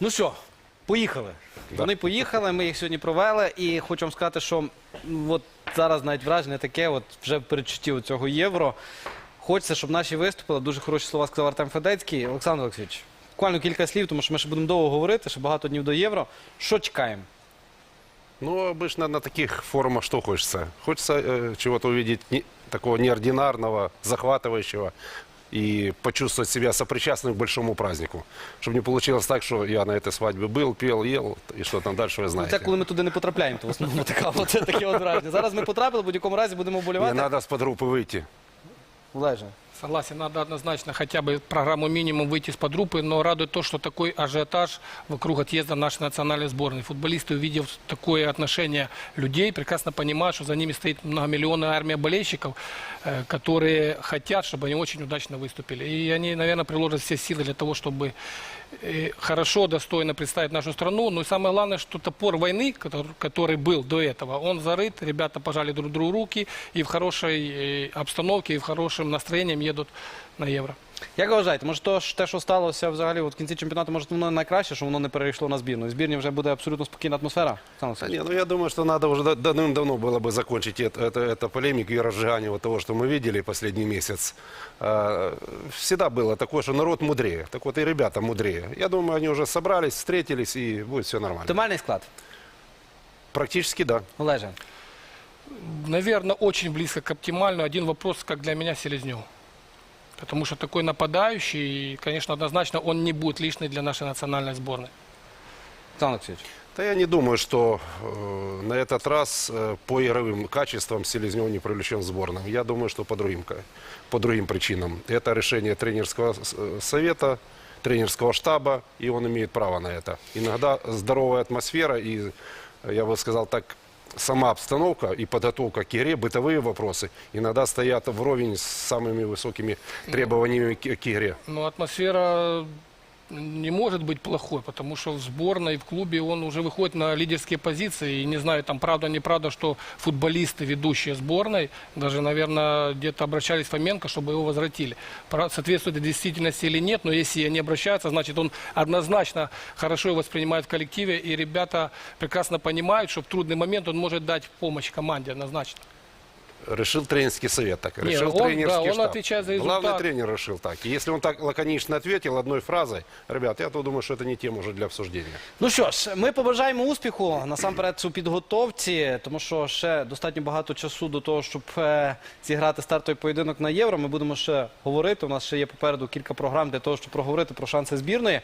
Ну що, поїхали. Вони поїхали, ми їх сьогодні провели. І хочу вам сказати, що м, от зараз навіть враження таке, от вже в передчутті цього євро. Хочеться, щоб наші виступили. Дуже хороші слова сказав Артем Федецький. Олександр Олексійович, буквально кілька слів, тому що ми ще будемо довго говорити, ще багато днів до євро. Що чекаємо? Ну, обычно на таких форумах что хочется? Хочется э, чего-то увидеть не- такого неординарного, захватывающего и почувствовать себя сопричастным к большому празднику. Чтобы не получилось так, что я на этой свадьбе был, пел, ел, и что там дальше вы Ну, знаете. Це коли ми туди не потрапляємо, то в основному така, от, таке от враження. Зараз ми потрапили, в будь-якому разі будемо Не вболівати. надо с подгруппы выйти. Олеже. Согласен, надо однозначно хотя бы программу минимум выйти из-под группы, но радует то, что такой ажиотаж вокруг отъезда нашей национальной сборной. Футболисты, увидев такое отношение людей, прекрасно понимают, что за ними стоит многомиллионная армия болельщиков, э, которые хотят, чтобы они очень удачно выступили. И они, наверное, приложат все силы для того, чтобы э, хорошо, достойно представить нашу страну. Но и самое главное, что топор войны, который, который был до этого, он зарыт. Ребята пожали друг другу руки и в хорошей э, обстановке, и в хорошем настроении едут на Евро. Як ви вважаєте, може то, ж те, що сталося взагалі от в кінці чемпіонату, може воно найкраще, що воно не перейшло на збірну? І в збірні вже буде абсолютно спокійна атмосфера? Олександр Да Олексійович? не, ну я думаю, что надо уже да- давным-давно было бы закончить это, это, это полемику и разжигание вот того, что мы видели последний месяц. А, всегда было такое, что народ мудрее. Так вот и ребята мудрее. Я думаю, они уже собрались, встретились и будет все нормально. Оптимальний склад. Практически да. Олеже. Наверное, очень близко к оптимальному. Один вопрос, как для меня, Селезнев. Потому что такой нападающий, конечно, однозначно он не будет лишний для нашей национальной сборной. Олександр Олексійович. Да я не думаю, что э, на этот раз э, по игровым качествам Селезнев не привлечен в сборную. Я думаю, что по другим, по другим причинам. Это решение тренерского э, совета, тренерского штаба, и он имеет право на это. Иногда здоровая атмосфера и, я бы сказал так, сама обстановка и подготовка к игре, бытовые вопросы, иногда стоят вровень с самыми высокими требованиями к, к игре. Но атмосфера не может быть плохой, потому что в сборной, в клубе он уже выходит на лидерские позиции. И не знаю, там правда, неправда, что футболисты, ведущие сборной, даже, наверное, где-то обращались Фоменко, чтобы его возвратили. Соответствует это действительности или нет, но если они обращаются, значит, он однозначно хорошо его воспринимает в коллективе. И ребята прекрасно понимают, что в трудный момент он может дать помощь команде однозначно. Решил тренерский совет так. Не, Решил он- тренерский да, он штаб. отвечает за Главный результат. тренер решил так. И если он так лаконично ответил одной фразой, ребят, я то думаю, что это не тема уже для обсуждения. Ну що ж, ми побажаємо успіху насамперед у підготовці, тому що ще достатньо багато часу до того, щоб е, зіграти стартовий поєдинок на євро. Ми будемо ще говорити. У нас ще є попереду кілька програм для того, щоб проговорити про шанси збірної.